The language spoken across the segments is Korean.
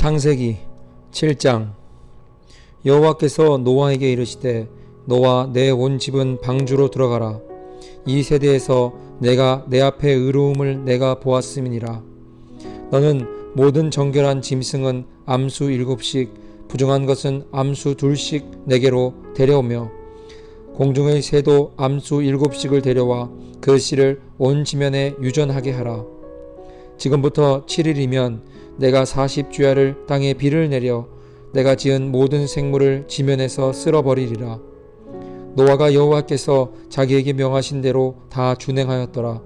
창세기 7장. 여호와께서 노아에게 이르시되 너와 내 온 집은 방주로 들어가라. 이 세대에서 내가 내 앞에 의로움을 내가 보았음이니라. 너는 모든 정결한 짐승은 암수 일곱씩 부정한 것은 암수 둘씩 내게로 데려오며 공중의 새도 암수 일곱씩을 데려와 그 씨를 온 지면에 유전하게 하라. 지금부터 7일이면 내가 40주야를 땅에 비를 내려 내가 지은 모든 생물을 지면에서 쓸어버리리라. 노아가 여호와께서 자기에게 명하신 대로 다 준행하였더라.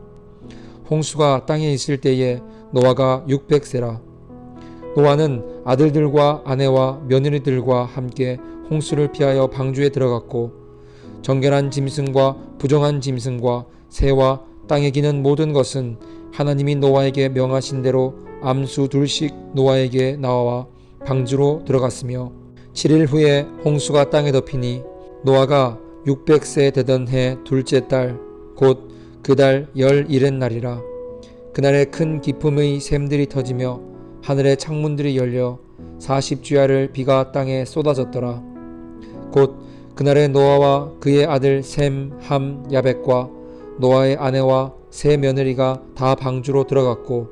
홍수가 땅에 있을 때에 노아가 600세라. 노아는 아들들과 아내와 며느리들과 함께 홍수를 피하여 방주에 들어갔고 정결한 짐승과 부정한 짐승과 새와 땅에 기는 모든 것은 하나님이 노아에게 명하신 대로 암수 둘씩 노아에게 나와 방주로 들어갔으며 7일 후에 홍수가 땅에 덮이니 노아가 600세 되던 해 둘째 달 곧 그달 열일의 날이라. 그날에 큰 기품의 샘들이 터지며 하늘의 창문들이 열려 40주야를 비가 땅에 쏟아졌더라. 곧 그날에 노아와 그의 아들 셈, 함, 야벳과 노아의 아내와 세 며느리가 다 방주로 들어갔고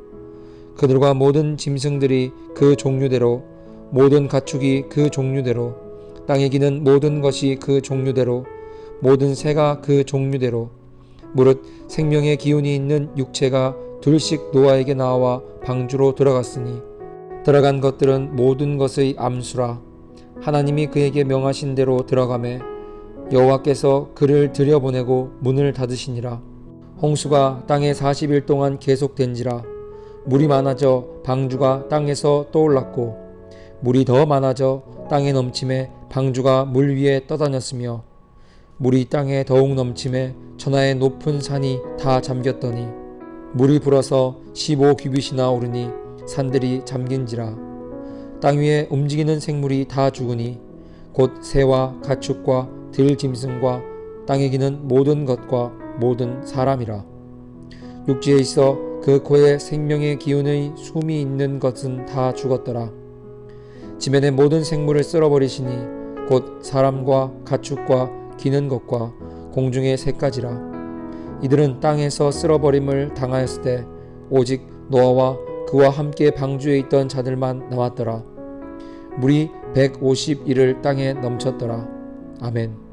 그들과 모든 짐승들이 그 종류대로 모든 가축이 그 종류대로 땅에 기는 모든 것이 그 종류대로 모든 새가 그 종류대로 무릇 생명의 기운이 있는 육체가 둘씩 노아에게 나와 방주로 들어갔으니 들어간 것들은 모든 것의 암수라. 하나님이 그에게 명하신 대로 들어가매 여호와께서 그를 들여보내고 문을 닫으시니라. 홍수가 땅에 40일 동안 계속된지라 물이 많아져 방주가 땅에서 떠올랐고 물이 더 많아져 땅에 넘침에 방주가 물 위에 떠다녔으며 물이 땅에 더욱 넘침에 천하의 높은 산이 다 잠겼더니 물이 불어서 15 규빗이나 오르니 산들이 잠긴지라. 땅 위에 움직이는 생물이 다 죽으니 곧 새와 가축과 들짐승과 땅에 기는 모든 것과 모든 사람이라. 육지에 있어 그 코에 생명의 기운의 숨이 있는 것은 다 죽었더라. 지면의 모든 생물을 쓸어버리시니 곧 사람과 가축과 기는 것과 공중의 새까지라. 이들은 땅에서 쓸어버림을 당하였을 때 오직 노아와 그와 함께 방주에 있던 자들만 남았더라. 물이 150일을 땅에 넘쳤더라. 아멘